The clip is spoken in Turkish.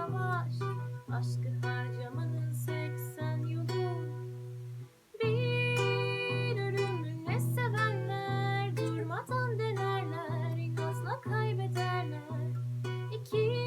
savaş Aşkı harcamanın 80 yolu. Bir ölümüne sevenler Durmadan denerler Gazla kaybederler. İki